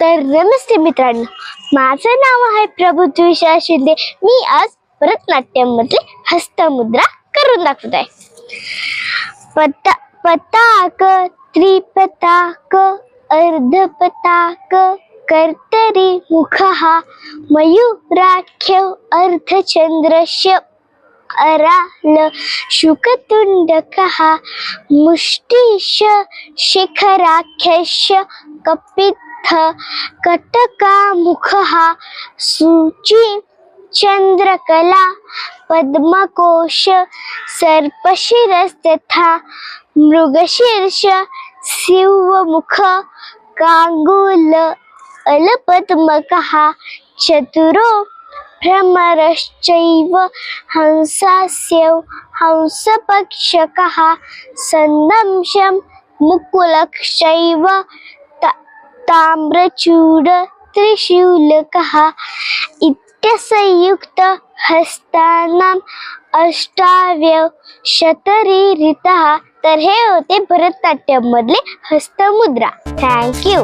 तर नमस्ते मित्रांनो माझं नाव आहे प्रभू तुषार शिंदे. मी आज भरतनाट्यम मधले हस्तमुद्रा करून दाखवत आहे. पता पताक त्रिपताक अर्धपताक कर्तरी मुख हा मयूराख्य अर्धचंद्रस्य अराल शुकतुंडकः मुष्टिश नाथ कटका मुख कटकामुखः सूची चंद्रकला पद्मकोश सर्पशिरस्तथा मृगशीर्ष शिवमुख कांगुल अलपद्मकः चतुरो भ्रमरश्चैव हंसास्यौ हंसपक्षकः सन्दंशं मुकुलक्षैव ताम्रचूड त्रिशूलकः इत्यसंयुक्त हस्तानाम् अष्टाव्यव शतरीरितः तर हे होते भरतनाट्यम मधले हस्तमुद्रा थँक्यू